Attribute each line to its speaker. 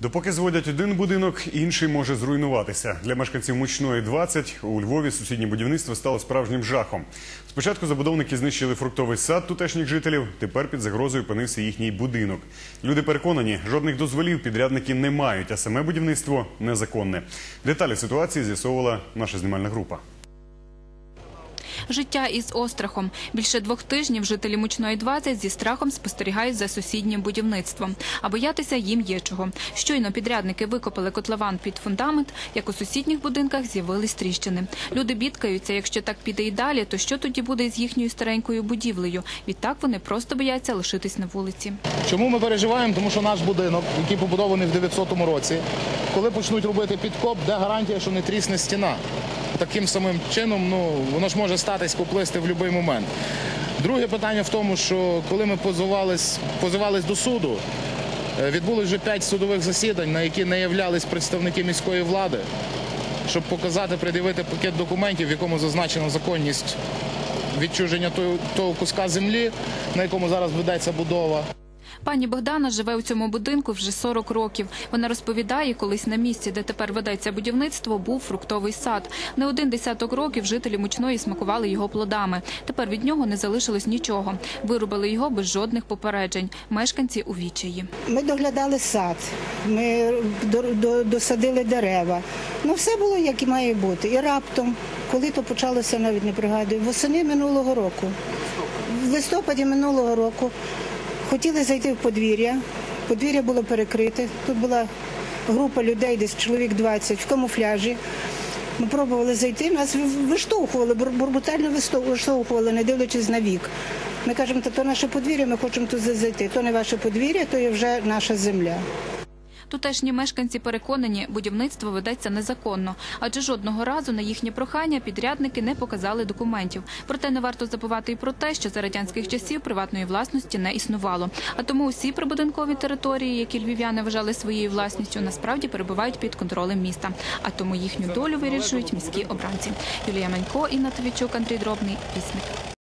Speaker 1: Допоки зводять один будинок, інший може зруйнуватися. Для мешканців мучної 20 у Львові сусіднє будівництво стало справжнім жахом. Спочатку забудовники знищили фруктовий сад тутешніх жителів. Тепер під загрозою опинився їхній будинок. Люди переконані, жодних дозволів підрядники не мають, а саме будівництво незаконне. Деталі ситуації з'ясовувала наша знімальна група.
Speaker 2: Життя із острахом. Більше двох тижнів жителі Мучної 20 зі страхом спостерігають за сусіднім будівництвом. А боятися їм є чого. Щойно підрядники викопали котлован під фундамент, як у сусідніх будинках з'явились тріщини. Люди бідкаються, якщо так піде і далі, то що тоді буде з їхньою старенькою будівлею? Відтак вони просто бояться лишитись на вулиці.
Speaker 3: Чому ми переживаємо? Тому що наш будинок, який побудований в 900 році, коли почнуть робити підкоп, де гарантія, що не трісне стіна. Таким самим чином, ну воно ж може статись поплисти в будь-який момент. Друге питання в тому, що коли ми позивались, позивались до суду, е, відбулось вже п'ять судових засідань, на які не являлись представники міської влади, щоб показати, пред'явити пакет документів, в якому зазначена законність відчуження того, того куска землі, на якому зараз ведеться будова.
Speaker 2: Пані Богдана живе у цьому будинку вже 40 років. Вона розповідає, колись на місці, де тепер ведеться будівництво, був фруктовий сад. Не один десяток років жителі мучної смакували його плодами. Тепер від нього не залишилось нічого. Вирубили його без жодних попереджень. Мешканці у відчаї.
Speaker 4: Ми доглядали сад, ми до- до- досадили дерева. Ну, все було, як і має бути. І раптом, коли то почалося, навіть не пригадую, восени минулого року, в листопаді минулого року хотіли зайти в подвір'я. Подвір'я було перекрите. Тут була група людей, десь чоловік 20 в камуфляжі. Ми пробували зайти, нас виштовхували, бурбутально виштовхували, не дивлячись на вік. Ми кажемо, то, наше подвір'я, ми хочемо туди зайти. То не ваше подвір'я, то є вже наша земля.
Speaker 2: Тутешні мешканці переконані, будівництво ведеться незаконно, адже жодного разу на їхнє прохання підрядники не показали документів. Проте не варто забувати і про те, що за радянських часів приватної власності не існувало. А тому усі прибудинкові території, які львів'яни вважали своєю власністю, насправді перебувають під контролем міста. А тому їхню долю вирішують міські обранці. Юлія Манько, Інна Товічук, Андрій Дробний, Вісник.